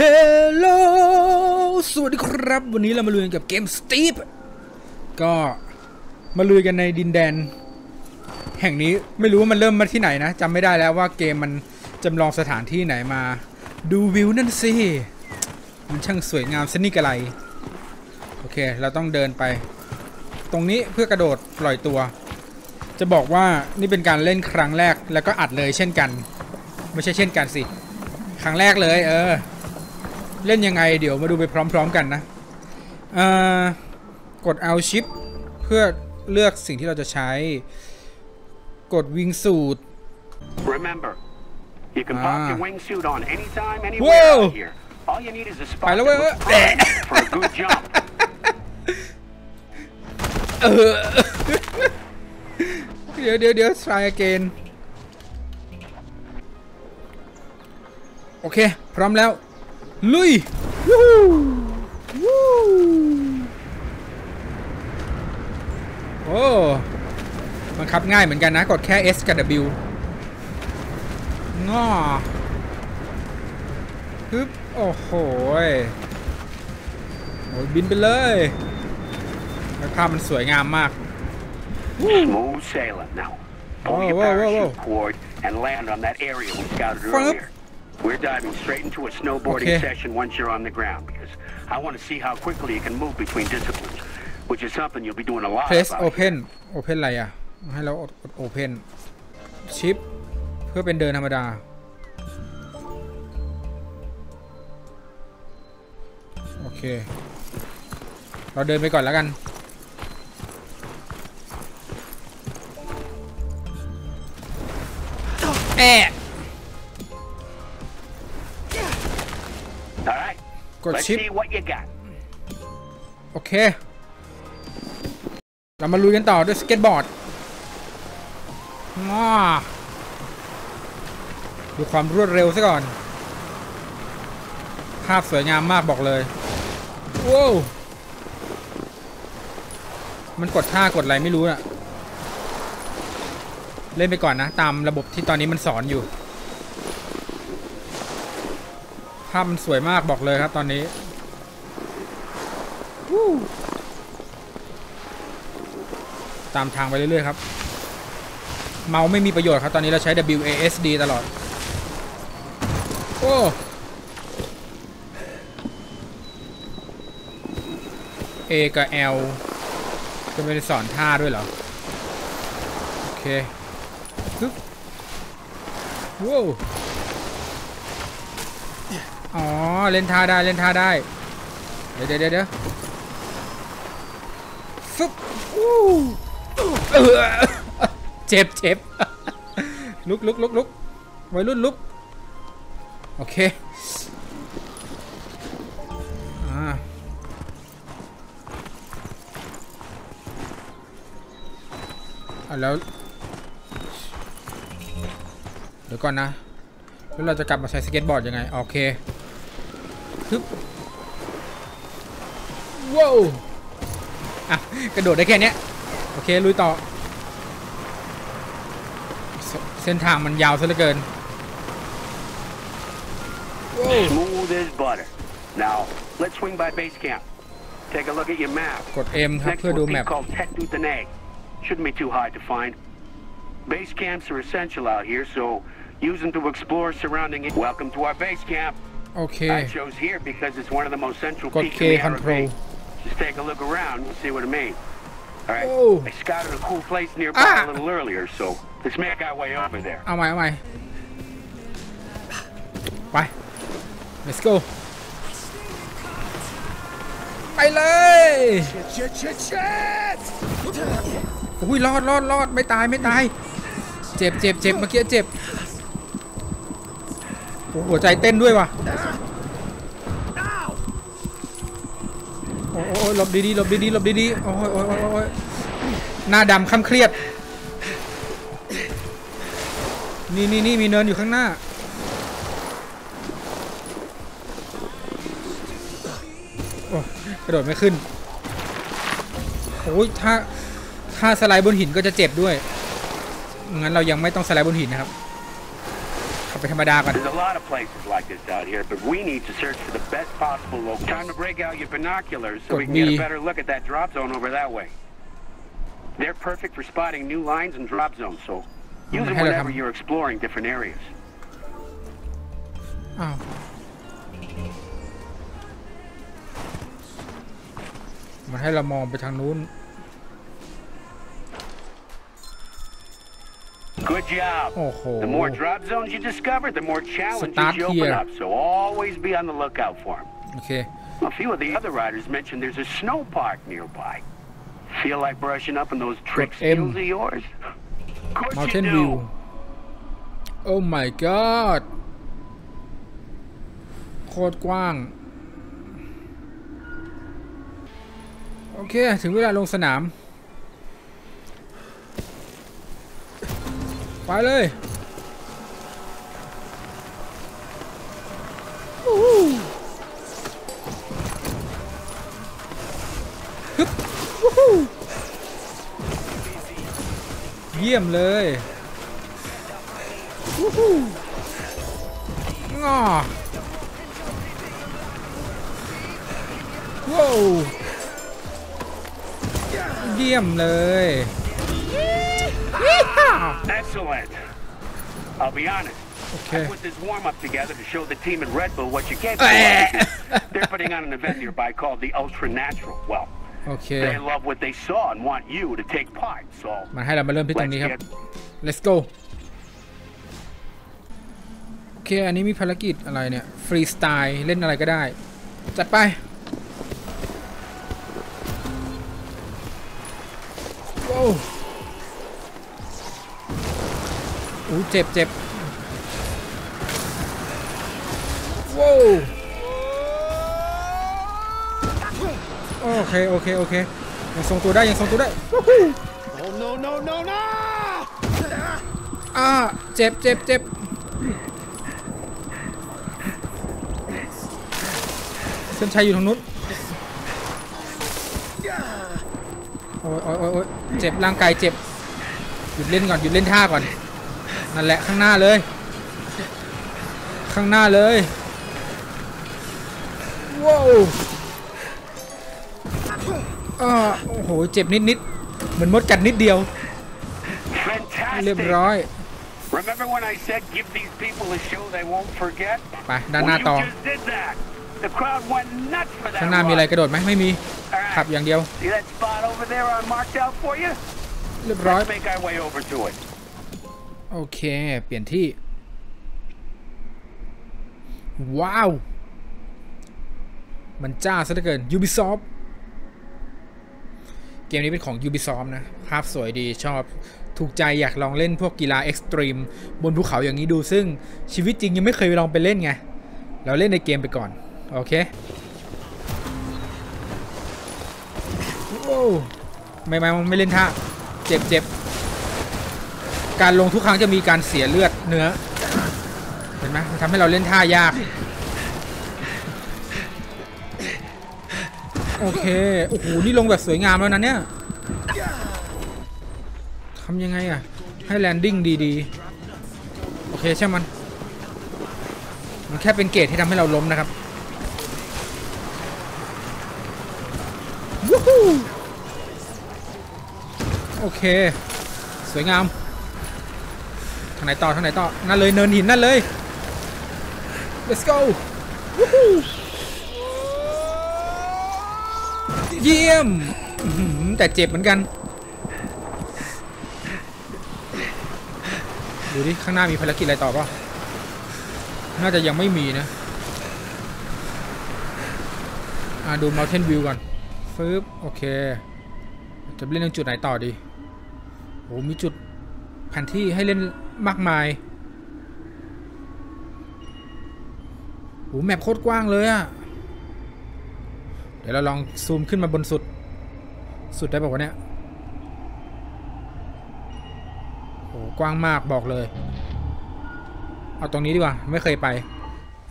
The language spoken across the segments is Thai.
ฮลโหลสวัสดีครับ วันนี้เรามาลุยกันกับเกม Steep ก็มาลุยกันในดินแดน แห่งนี้ไม่รู้ว่ามันเริ่มมาที่ไหนนะจำไม่ได้แล้วว่าเกมมันจำลองสถานที่ไหนมา ดูวิวนั่นสิ มันช่างสวยงามสนิกอะไร โอเค เราต้องเดินไป ตรงนี้เพื่อกระโดดปล่อยตัว จะบอกว่านี่เป็นการเล่นครั้งแรกแล้วก็อัดเลยเช่นกัน ไม่ใช่เช่นกันสิ ครั้งแรกเลย เออ เล่นยังไงเดี๋ยวมาดูไปพร้อม ๆ กันนะเอ่อกดเอาชิปเพื่อเลือกสิ่งที่เราจะใช้ กดวิงสูตร Remember, you can Ah. pop your wingsuit on anytime, Whoa. anywhere out here. All you need is a spot By the that way, looks uh, fine for a good jump. เออเดี๋ยวเดี๋ยวเดี๋ยว try again โอเค พร้อมแล้ว ลุยวู้วู้โอ้บังคับง่ายเหมือนกันนะ กดแค่ S กับ W ง้อฮึบโอ้โหยโอ้ยบินไปเลยแล้วภาพมันสวยงามมาก Smooth sailing now. Pull Whoa, your whoa, whoa, parachute whoa. cord and land on that area we scouted Fuck. earlier. We're diving straight into a snowboarding Okay. session once you're on the ground because I want to see how quickly you can move between disciplines, which is something you'll be doing a lot press of. out open open อะไรอ่ะ ให้เรากด open ชิป เพื่อเป็นเดินธรรมดา โอเค เราเดินไปก่อนแล้วกัน แอะ right. Good Let's ship. see what you got. โอเค เรามาลุยกันต่อด้วยสเก็ตบอร์ดง้อดูความรวดเร็วซะก่อน ภาพสวยงามมากบอกเลยว้าวมันกดท่ากดอะไรไม่รู้อะเล่นไปก่อนนะ ตามระบบที่ตอนนี้มันสอนอยู่ ภามันสวยมากบอกเลยครับตอนนี้ตามทางไปเรื่อยๆครับ เมาไม่มีประโยชน์ครับ ตอนนี้เราใช้ WASD ตลอด โอ้ A กับ L จะไม่ได้สอนท่าด้วยเหรอ โอเคปึ๊บว้าว อ๋อ เล่นท่าได้เล่นท่าได้ เดี๋ยวเดี๋ยวเดี๋ยวฟึบอู้เออเจ็บเจ็บลุกลุกลุกลุกวัยรุ่นลุก โอเคอ่าแล้ว เดี๋ยวก่อนนะ แล้วเราจะกลับมาใช้สเก็ตบอร์ดยังไง โอเค ฮึบว้าวอ่ะ กระโดดได้แค่เนี้ย โอเค ลุยต่อเสเส้นทางมันยาวซะเหลือเกิน ว้าว Smooth as butter. Now, let's swing by base camp. Take a look at your map. กด M ครับ Next เพื่อดู will แม be ป called Tet Dutanay. Shouldn't be too hard to find. Base camps are essential out here, so use them to explore surrounding it. Welcome to our base camp. โอเค I chose here because it's one of the most central Got peaks K in the control. RV. Just take a look around and see what I mean. All right. Oh. I scouted a cool place nearby Ah. a little earlier, so let's make our way over there. เอาใหม่เอาใหม่ไป let's go ไปเลยอุ้ยรอดรอดรอดไม่ตายไม่ตาย เจ็บเจ็บเจ็บเมื่อกี้เจ็บโอ้ หัวใจเต้นด้วยว่ะโอ้ยหลบดีๆหลบดีๆหลบดีๆโอ้ยโอ้ยโอ้ยหน้าดำคำเครียด นี่นี่นี่มีเนินอยู่ข้างหน้า โอ้กระโดดไม่ขึ้น โอ้ยถ้า ถ้าสไลด์บนหินก็จะเจ็บด้วย งั้นเรายังไม่ต้องสไลด์บนหินนะครับ ข ไปธรรมดาก่อน There's a lot of places like this out here, but we need to search for the best possible location. Time to break out your binoculars so we can get Good a better look at that drop zone over that way. They're perfect for spotting new lines and drop zones, so use them Hello, whenever Tom. you're exploring different areas. อ้าวมันให้เรามองไปทางนู้น Good job. โอ้โห The more drop zones you discover, the more challenges Start you open here. up, so always be on the lookout for them. โอเค A few of the other riders mentioned there's a snow park nearby. Feel like brushing up on those trick M. skills of yours? Of course Mountain you View do. Oh my god โคตรกว้าง โอเค ถึงเวลาลงสนาม ไปเลยวู้ฮู้ฮึบวู้ฮู้เยี่ยมเลยวู้ฮู้งอว้าวเยี่ยมเลย ยี่ห้า Excellent. I'll be honest. โอเค I put this warm-up together to show the team in Red Bull what you can't Eh. do. They're putting on an event nearby called the Ultra Natural. Well, โอเค they love what they saw and want you to take part. So มาให้เรามาเริ่มที่ตรง let's นี้ครับ get let's go โอเค อันนี้มีภารกิจอะไรเนี่ย ฟรีสไตล์ เล่นอะไรก็ได้ จัดไป ว้าว อู้เจ็บเจ็บว้าวโอเค โอเค โอเค ยังทรงตัวได้ ยังทรงตัวได้วู้ฮู้ Oh no no no no! อ่าเจ็บเจ็บเจ็บเส้นชัยอยู่ทางนู้นโอ้ยโอ้ยโอ้ยโอ้ยเจ็บร่างกายเจ็บ หยุดเล่นก่อน หยุดเล่นท่าก่อน นั่นแหละข้างหน้าเลย ข้างหน้าเลยว้าวอ่าโอ้โหเจ็บนิดนิดๆเหมือนมดกัดนิดเดียว เรียบ fantastic. ร้อย Remember when I said give these people a show they won't forget? ไปด้านหน้า Well, ต่อ you just did that. The crowd went nuts for that. ข้างหน้ามีอะไร run. กระโดดไหมไม่มี All right. ขับอย่างเดียว See that spot over there I marked out for you? เรียบร้อย Let's make our way over to it. โอเค เปลี่ยนที่ ว้าว มันจ้าซะเหลือเกิน Ubisoft เกมนี้เป็นของ Ubisoft นะ ภาพสวยดีชอบถูกใจอยากลองเล่นพวกกีฬาเอ็กซ์ตรีม บนภูเขาอย่างนี้ดูซึ่งชีวิตจริงยังไม่เคยลองไปเล่นไง เราเล่นในเกมไปก่อน โอเค โอ้ ไม่ไม่ไม่เล่นท่า เจ็บเจ็บ การลงทุกครั้งจะมีการเสียเลือดเนื้อ เห็นไหมมันทำให้เราเล่นท่ายาก โอเค โอ้โห นี่ลงแบบสวยงามแล้วนะเนี่ยทำยังไงอะ ให้แลนดิ้งดีๆ โอเคใช่มัน มันแค่เป็นเกจที่ทำให้เราล้มนะครับโอเค สวยงาม ทางไหนต่อทางไหนต่อนั่นเลยเนินหินนั่นเลย let's go เยี่ยมแต่เจ็บเหมือนกัน ดูดิ ข้างหน้ามีภารกิจอะไรต่อเปล่าน่าจะยังไม่มีนะอ่าดู Mountain View ก่อนฟึบโอเค จะเล่นตรงจุดไหนต่อดีโหมีจุดแผนที่ให้เล่น มากมายโหแมปโคตรกว้างเลยอะเดี๋ยวเราลองซูมขึ้นมาบนสุด สุดได้บอกว่าวะเนี่ยโหกว้างมากบอกเลย เอาตรงนี้ดีกว่า ไม่เคยไป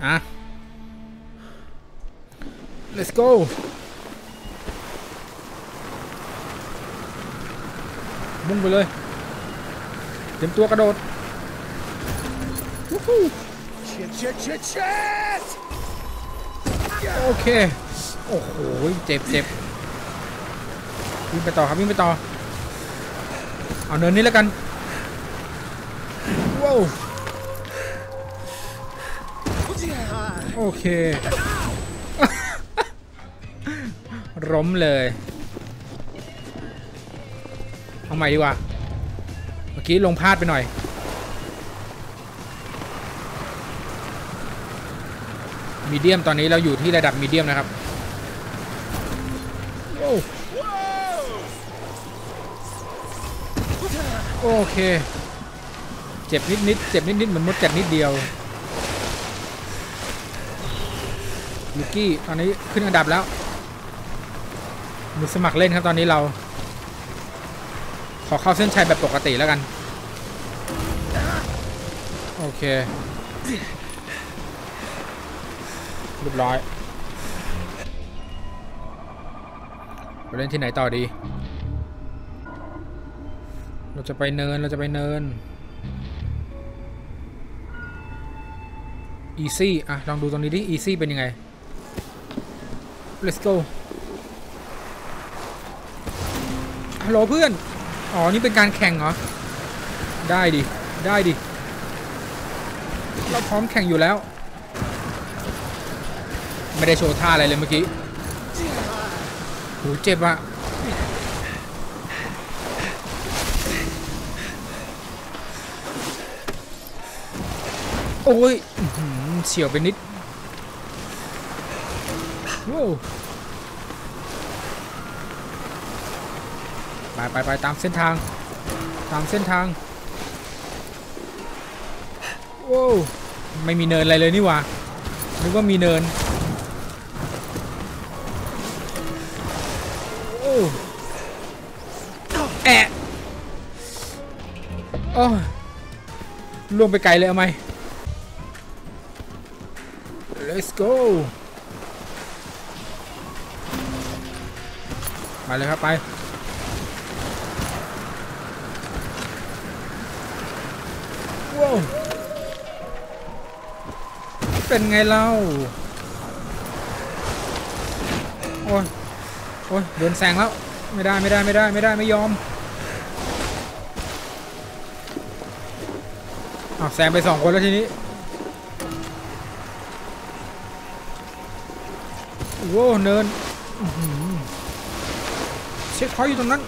อะ let's go มุ่งไปเลย เตรียมตัวกระโดด Shit, shit, shit, shit! โอเค โอ้โห เจ็บเจ็บวิ่งไปต่อครับวิ่งไปต่อ เอาเนินนี้แล้วกัน ว้าวโอเคร้มเลย เอาใหม่ดีกว่า เมื่อกี้ลงพลาดไปหน่อย มีเดียมตอนนี้เราอยู่ที่ระดับมีเดียมนะครับโอ้โอเค เจ็บนิดนิดๆเจ็บนิดนิดๆเหมือนมดกัดนิดเดียวลูกี้ตอนนี้ขึ้นอันดับแล้วมือสมัครเล่นครับตอนนี้เรา ขอเข้าเส้นชัยแบบปกติแล้วกัน โอเคเรียบร้อยไปเล่นที่ไหนต่อดี เราจะไปเนิน เราจะไปเนิน easy อะ ลองดูตรงนี้ดิ easy เป็นยังไง let's go ฮัลโหลเพื่อน อ๋อ นี่เป็นการแข่งเหรอ ได้ดิ ได้ดิ เราพร้อมแข่งอยู่แล้ว ไม่ได้โชว์ท่าอะไรเลยเมื่อกี้โหเจ็บอะโอ้ยเฉียวไปนิดว้าวไปไปไปตามเส้นทาง ตามเส้นทางว้าวไม่มีเนินอะไรเลยนี่ว่านึกว่ามีเนิน โอ้ล่วงไปไกลเลยเอาไหม let's go ไปเลยครับไปว้าวเป็นไงเล่า โอ้ยโอ้ยโดนแซงแล้ว ไม่ได้ไม่ได้ไม่ได้ไม่ได้ไม่ยอม แซงไปสองคนแล้วทีนี้โว้เนินเช็คพอยอยู่ตรงนั้น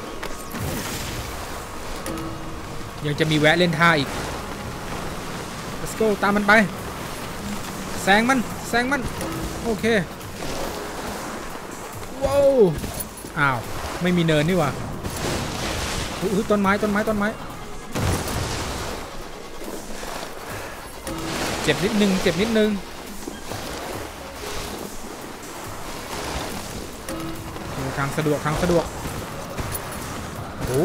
ยังจะมีแวะเล่นท่าอีก let's go ตามมันไป แซงมัน แซงมัน โอเคว้าวอ้าว ไม่มีเนินนี่หว่าต้นไม้ ต้นไม้ ต้นไม้ จ็บนิดนึงเจ็บนิดนึงโอ้ทางสะดวกทางสะดวกโอ้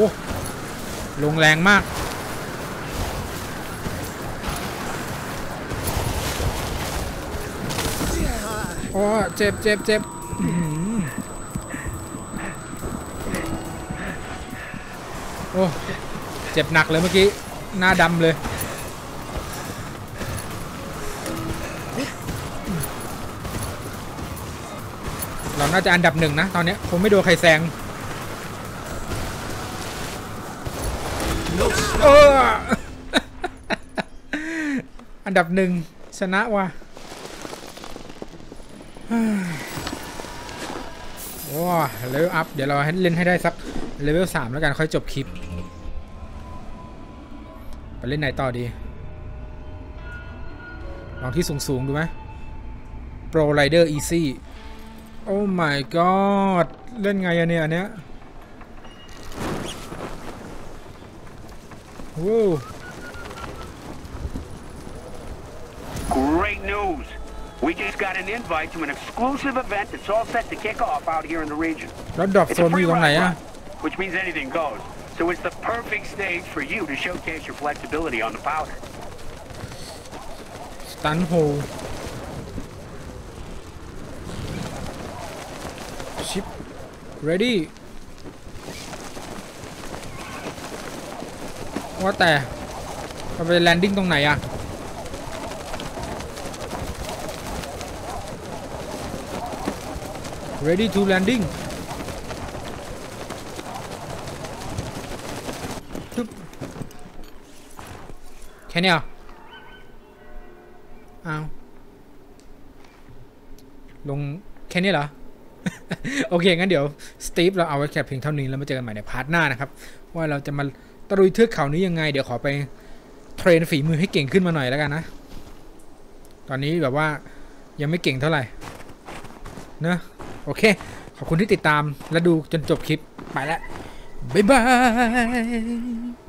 ลงแรงมาก โอ้เจ็บเจ็บเจ็บอือหือโอ้ เจ็บหนักเลยเมื่อกี้ หน้าดำเลย น่าจะอันดับหนึ่งนะตอนนี้คงไม่โดนใครแซงอันดับหนึ่งชนะว่ะโอ้เลเวลอัพเดี๋ยวเราเล่นให้ได้สักเลเวลสามแล้วกันค่อยจบคลิป ไปเล่นไหนต่อดี ลองที่สูงๆ ดูไหม Pro Rider Easy โอ้ my god เล่นไงอะเนี่ยอันเนี้ยว้าว Great news! We just got an invite to an exclusive event that's all set to kick off out here in the region. แล้วดรอป It's โซ a นมันอ free ยู่ตรงไหน ride อะ run, which means anything goes. So it's the perfect stage for you to showcase your flexibility on the powder. สตันโฮ ชิป ready ว่าแต่ไปแลนดิ้งตรงไหนอะเรดี้ทูแลนดิ้งทึบแค่นี้อะอ้าว ลง แค่นี้เหรอ โอเค งั้นเดี๋ยวสตีฟเราเอาไว้แค่เพียงเท่านี้แล้วมาเจอกันใหม่ในพาร์ทหน้านะครับ ว่าเราจะมาตะลุยเทือกเขานี้ยังไง เดี๋ยวขอไปเทรนฝีมือให้เก่งขึ้นมาหน่อยแล้วกันนะ ตอนนี้แบบว่ายังไม่เก่งเท่าไหร่เนอะโอเค ขอบคุณที่ติดตามและดูจนจบคลิป ไปแล้ว บ๊ายบาย